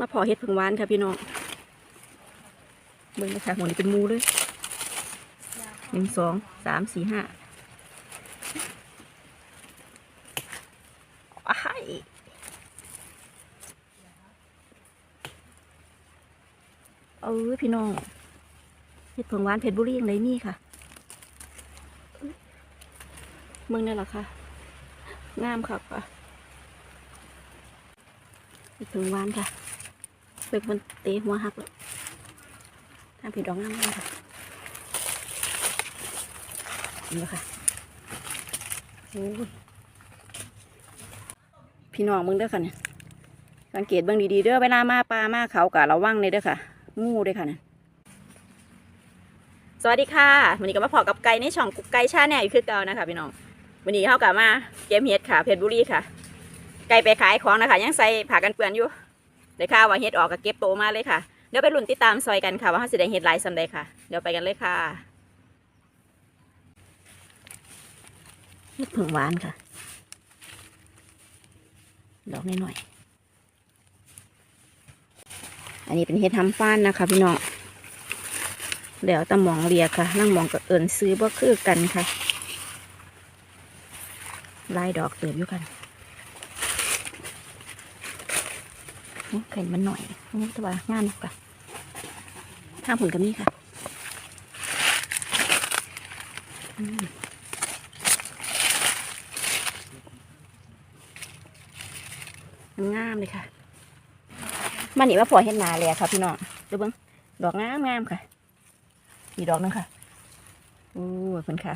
มาพอเห็ดผึ่งหวานค่ะพี่น้องเบิ่งนะคะหัวนี้เป็นมูเลยหนึ่งสองสามสี่ห้าอ้ายเออพี่น้องเห็ดผึ่งหวานเพชรบุรียังไงมีค่ะเมืองนี่แหละค่ะงามค่ะค่ะเห็ดผึ่งหวานค่ะ เบิกมันเตะหัวหักเลยทำผิดดอกงามมากค่ะนี่ค่ะโอ้ยพี่น้องมึงเด้อค่ะเนี่ยสังเกตเบิ่งดีๆเด้อเวลามาปลามาเขากะระวังเลยเด้อค่ะ งูเด้อค่ะเนี่ยสวัสดีค่ะวันนี้ก็มาพอกับไก่ในช่องกุ๊กไก่ชาแนลอยู่คือเก่านะคะพี่น้องวันนี้เข้ากับมาเกมเฮ็ดค่ะเพชรบุรีค่ะ ไก่ไปขายของนะคะยังใส่ผ้ากันเปื้อนอยู่ ได้ข่าวว่าเฮ็ดออกก็เก็บโตมาเลยค่ะ เดี๋ยวไปลุ้นติดตามซอยกันค่ะ ว่าเขาสิได้เฮ็ดลายสำใดค่ะ เดี๋ยวไปกันเลยค่ะเฮ็ดผึ่งหวานค่ะ ดอกน้อยๆอันนี้เป็นเฮ็ดทำฟ้านนะคะ พี่น้องเดี๋ยวตะมองเรียค่ะ นั่งมองกับเอิญซื้อบ่คือกันค่ะลายดอกเติบอยู่กัน โอ้ ไข่มันหน่อยโอ้ตะว่างานค่ะข้าผลกับนี่ค่ะมันงามเลยค่ะมันนี่ว่าพอเห็นนาเลยค่ะพี่น้องดูเบิ้งดอกงามงามค่ะอีดอกนึงค่ะโอ้ขอบคุณค่ะ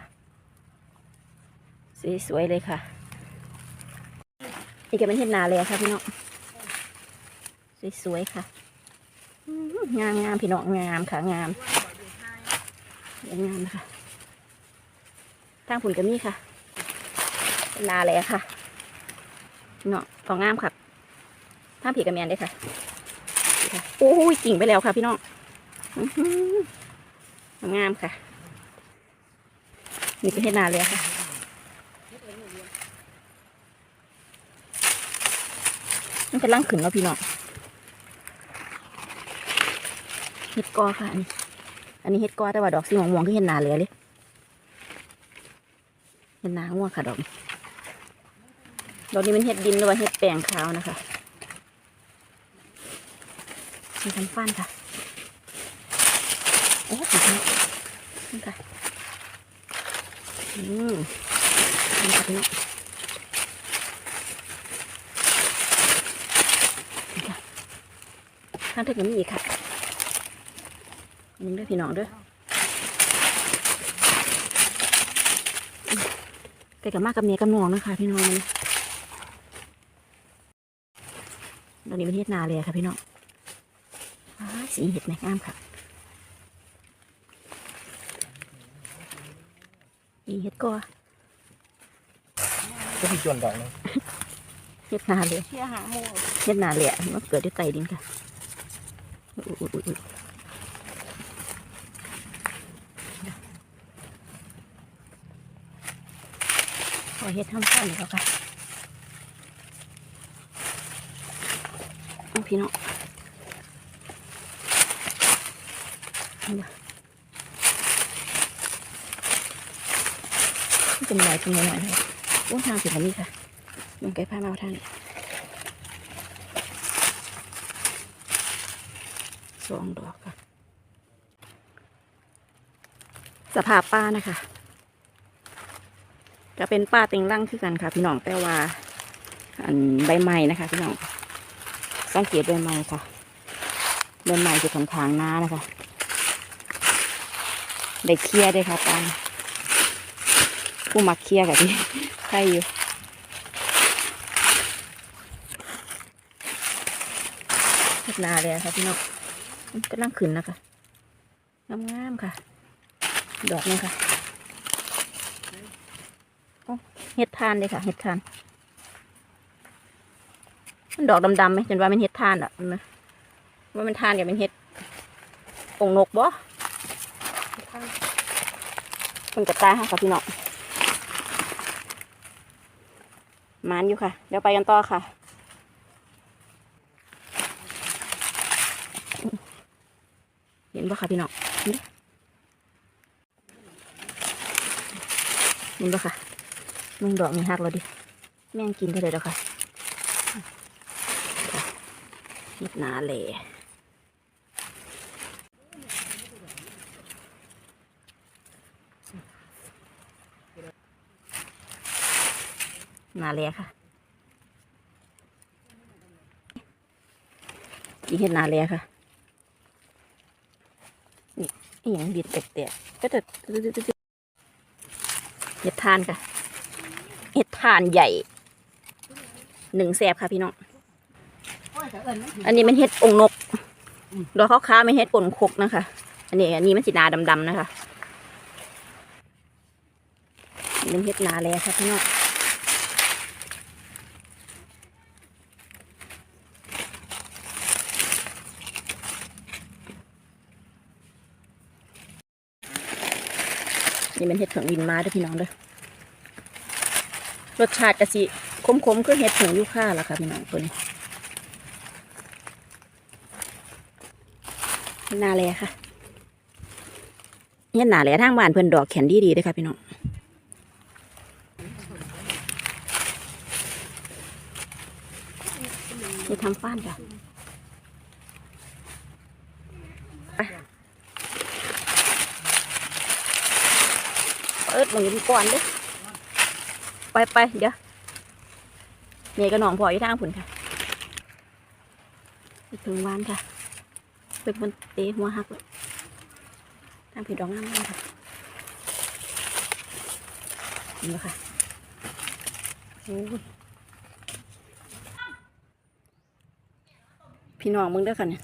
สวยๆเลยค่ะอีกก็เป็นเห็นนาเลยค่ะพี่น้อง สวยๆค่ะงามงามพี่น้องงามค่ะงามงามนะคะทางผุนก็มีค่ะเนาเลยค่ะเนาะของงามค่ะทางผีกระเมียนได้ค่ะโอ้ยกิ่งไปแล้วค่ะ พี่น้องงามค่ะนี่เป็เห็ดนาเลยค่ะมันกำลังขึ้นแล้วพี่น้อง เห็ดกอค่ะ อันนี้ อันนี้เห็ดกอแต่ว่าดอกสีม่วงๆคือเห็ดหนาเหลือเลย เห็ดหนาง่วงค่ะดอก ดอกนี้เป็นเห็ดดินหรือว่าเห็ดแปลงขาวนะคะมีคันฟันค่ะ โอ้ขอบคุณนี่ค่ะ อืมนี่ค่ะพี่น้องนี่ค่ะข้างถึงก็มีอีกค่ะ นี่เด้อพี่น้องเด้อไปกับมากับเมียกับน้องนะคะพี่น้องตอนนี้เป็นเฮ็ดนาเลยค่ะพี่น้องอ้ายสีเห็ดแม่งามค่ะอีเห็ดกอก็มีจวนดอกนึงเห็ดนาเลยเที่ยหาหมูเฮ็ดนาเลยอะมันเกิดด้วยไตดินค่ะอุ๊ยอุ๊ยอุ๊ย อุ๊ยขอเฮ็ดทำข้าวหน่อยแล้วค่ะพี่น้องเอามามันเป็นหลายเป็นหน่อยๆเลยโอ้ทางถึงอันนี้ค่ะมันไกลผ้ามาเอานสองดอกค่ะ สภาพป้านะคะ จะเป็นป้าเต็งร่างคือกันค่ะ พี่น้องแต่ว่าอันใบไม้นะคะ พี่น้องสังเกตใบไม้ค่ะใบไม้จะค่อนข้างหน้านะคะได้เคลียร์ได้ค่ะป้าผู้มักเคลียร์กับพี่ใช่อยู่เฮ็ดนาเลยค่ะพี่น้องกำลังขึ้นนะคะงามๆค่ะ ดอกนี่ค่ะโอ้ เห็ดทานเลยค่ะเห็ดทาน มันดอกดำๆไหมจนว่ามันเห็ดทานอะเห็นว่ามันทานกับเป็นเห็ดองนกบ่มันกระตายค่ะพี่น้องมานอยู่ค่ะ เดี๋ยวไปกันต่อค่ะเห็นปะค่ะพี่น้องเห็นดิเห็นปะคะ มึงดอกมีหักแล้วดิ แม่งกินได้เลยแล้วค่ะค่ะเห็ดหนาแหล่หนาแหล่ค่ะกินเห็ดหนาแหล่ค่ะนี่อหย่างดิดแตกๆก็จะเห็ดทานค่ะ เห็ดทานใหญ่หนึ่งแสบค่ะพี่น้อง อันนี้มันเห็ดองนกดอกขาวๆไม่เห็ดปนคกนะคะ อันนี้อันนี้มันสีนาดำๆนะคะเป็นเห็ดนาแลค่ะพี่น้องนี่เป็นเห็ดเผืองวินมาด้วยพี่น้องเด้อ รสชาติกะสิขมๆคือเห็ดเผืองยูค่าล่ะค่ะพี่น้องตัวนี้หนาแลค่ะเห็ดหนาแลทางบ้านเพิ่นดอกแขนดีดีเด้อค่ะพี่น้องนี่ทำฟ้านค่ะเอิดมึงมีก่อนเด้ ไปไปเดี๋ยวเมย์กับน้องพออยู่ทางผุนค่ะไปถึงวานค่ะเป็นคนเตะหัวหักเลยทางผิดดองามๆค่ะนไหมค่ะโอ้ยพี่น้องมึงเด้อค่ะเนี่ย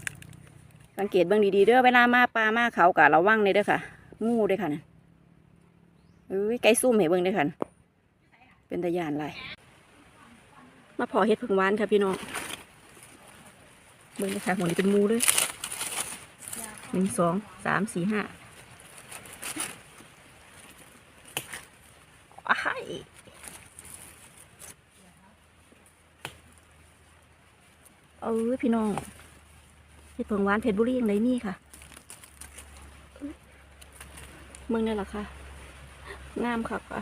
สังเกตเบิ่งดีๆเด้อเวลามาปลามาเขากะระวังเลยเด้อค่ะ งูเด้อค่ะเนี่ยเอ้ยไก่ซุ่มให้เบิ่งเด้วยค่ะ เป็นตะยานไรมาพอเฮ็ดผึ่งหวานค่ะพี่น้องเบิ่งนะคะหัวนี้เป็นมูเลยหนึ่งสองสามสี่ห้าอ้ายเอ้ยพี่น้องเฮ็ดผงหวานเพชรบุรีอย่างไรนี่ค่ะเบิ่งนี่แหละค่ะงามค่ะค่ะ